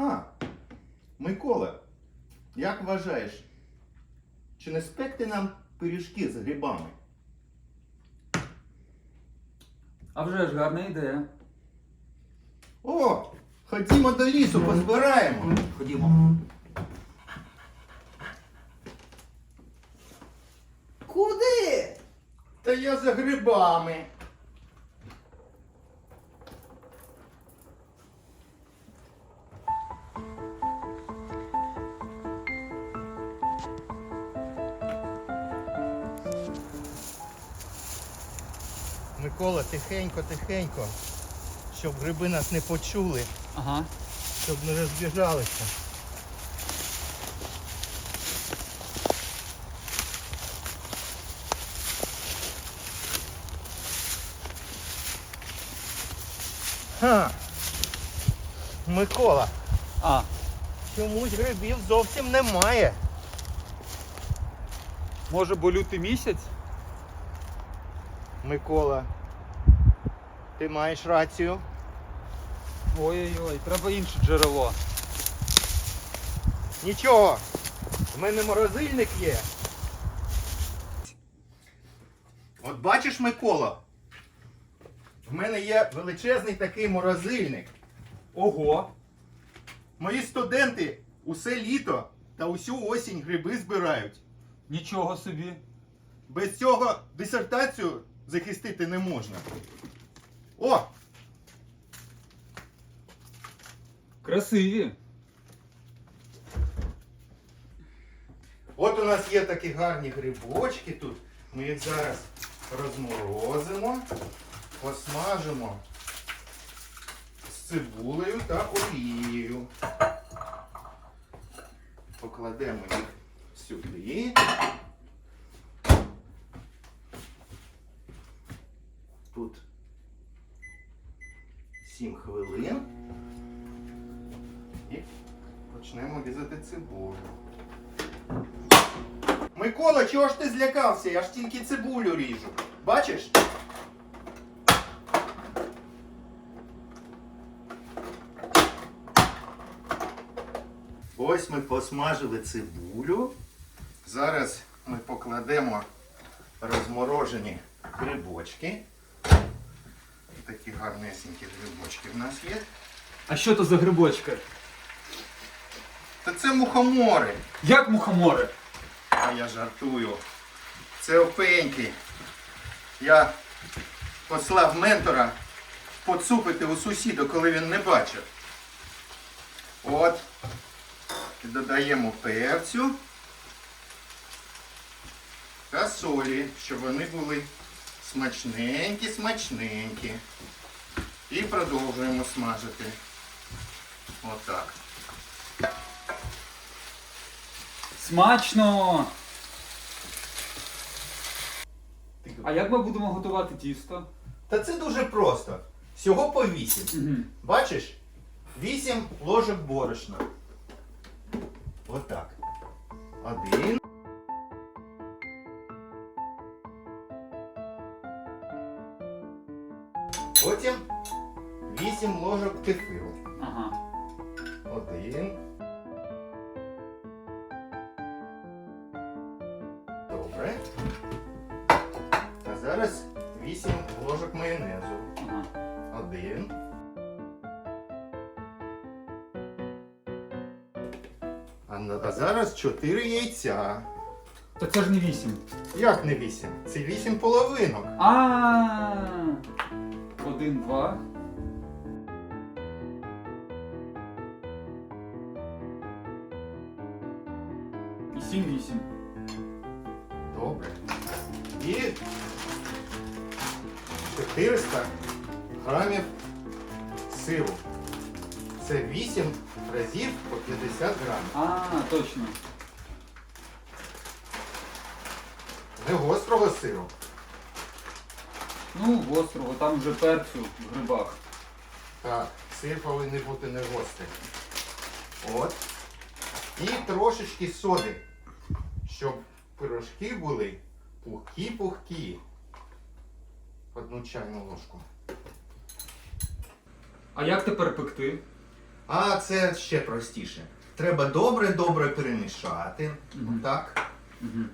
А, Микола, як вважаєш, чи не спекти нам пиріжки з грибами? А вже ж гарна ідея. О, ходімо до лісу, позбираємо. Ходімо. Куди? Та я за грибами. Микола, тихенько, тихенько, щоб гриби нас не почули, Ага. щоб не розбіжалися. Ха. Микола, А, чомусь грибів зовсім немає. може бо лютий місяць? Микола, ти маєш рацію. Ой-ой-ой, треба інше джерело. Нічого, в мене морозильник є. От бачиш, Микола, в мене є величезний такий морозильник. Ого! Мої студенти усе літо та усю осінь гриби збирають. Нічого собі. Без цього дисертацію захистити не можна. О! Красиві. От у нас є такі гарні грибочки тут. Ми їх зараз розморозимо, посмажимо з цибулею та олією. Покладемо їх сюди. Тут 7 хвилин. І почнемо різати цибулю. Микола, чого ж ти злякався? Я ж тільки цибулю ріжу. Бачиш? Ось ми посмажили цибулю. Зараз ми покладемо розморожені грибочки. Такі гарнесенькі грибочки в нас є. А що то за грибочки? Та це мухомори. Як мухомори? А я жартую. Це опеньки. Я послав ментора поцупити у сусіда, коли він не бачив. От. Додаємо перцю та солі, щоб вони були смачненькі, смачненькі. І продовжуємо смажити. Отак. Смачно! А як ми будемо готувати тісто? Та це дуже просто. Всього по 8. Угу. Бачиш? 8 ложок борошна. Отак. Один. Потім 8 ложок кефиру. Ага. Один. Зараз 8 ложок майонезу. Ага. Один. А, а зараз 4 яйця. То це ж не вісім. Як не 8? Це 8 половинок. А. Один, два. І сім вісім. Добре. І 400 грамів сиру. Це 8 разів по 50 грамів. А, точно. Не гострого сиру. Ну, гострого, там вже перцю в грибах. Так, сир повинен бути не гострий. От. І трошечки соди, щоб пирожки були пухкі-пухкі. Одну чайну ложку. А як тепер пекти? А це ще простіше. Треба добре-добре перемішати. Мгм. Так. Угу.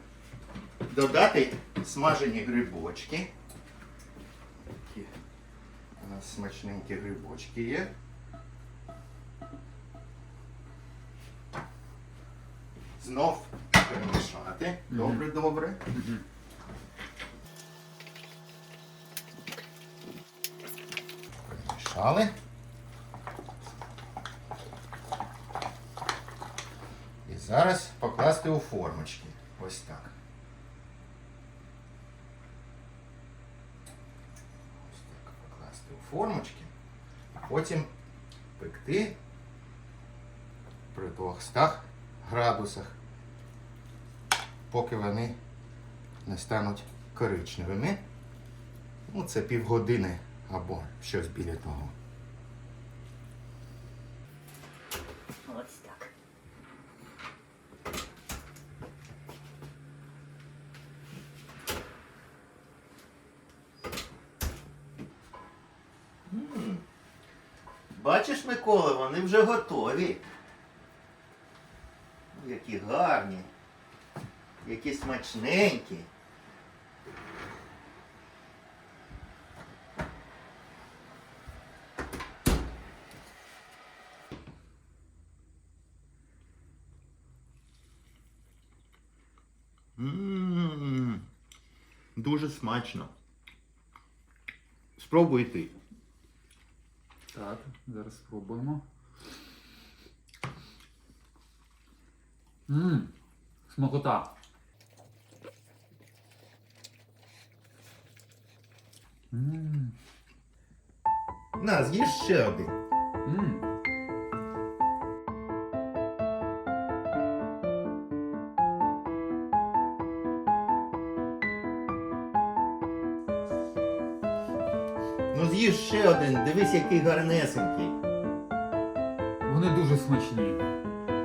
Додати смажені грибочки. Такі у нас смачненькі грибочки є. Знов перемішати. Добре-добре. Угу. Перемішали. І зараз покласти у формочки. Ось так. Ось так покласти у формочки. А потім пекти при 200 градусах, поки вони не стануть коричневими. Ну, це півгодини або щось біля того. Ось так. Бачиш, Микола, вони вже готові. Які гарні, які смачненькі. Дуже смачно. Спробуй ти. Так, зараз спробуємо. Ммм, смакота. Ммм. На, з'їж ще один. Ммм. Ну з'їж ще один, дивись, який гарнесенький. Вони дуже смачні,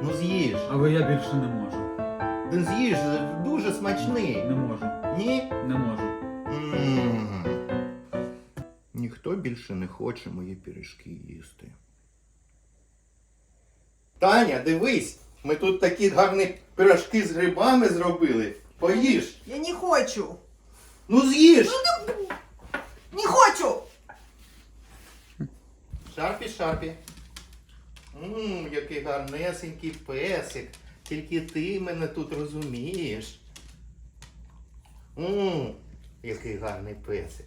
Ну з'їж. але я більше не можу. Ну з'їж, дуже смачний. Не можу. Ні? Не можу. М. Ніхто більше не хоче мої пиріжки їсти. Таня, дивись, ми тут такі гарні пирожки з грибами зробили. Поїж. Я не хочу. Ну з'їж. Не хочу. Шарпі, шарпі. Ммм, який гарнесенький песик. Тільки ти мене тут розумієш. Ммм, який гарний песик.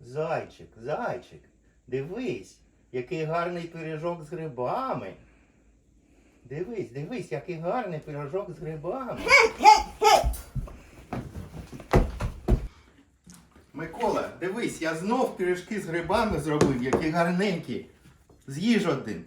Зайчик, зайчик, дивись, який гарний пиріжок з грибами. Дивись, дивись, який гарний пиріжок з грибами. Микола, дивись, я знов пиріжки з грибами зробив, які гарненькі. З'їж один.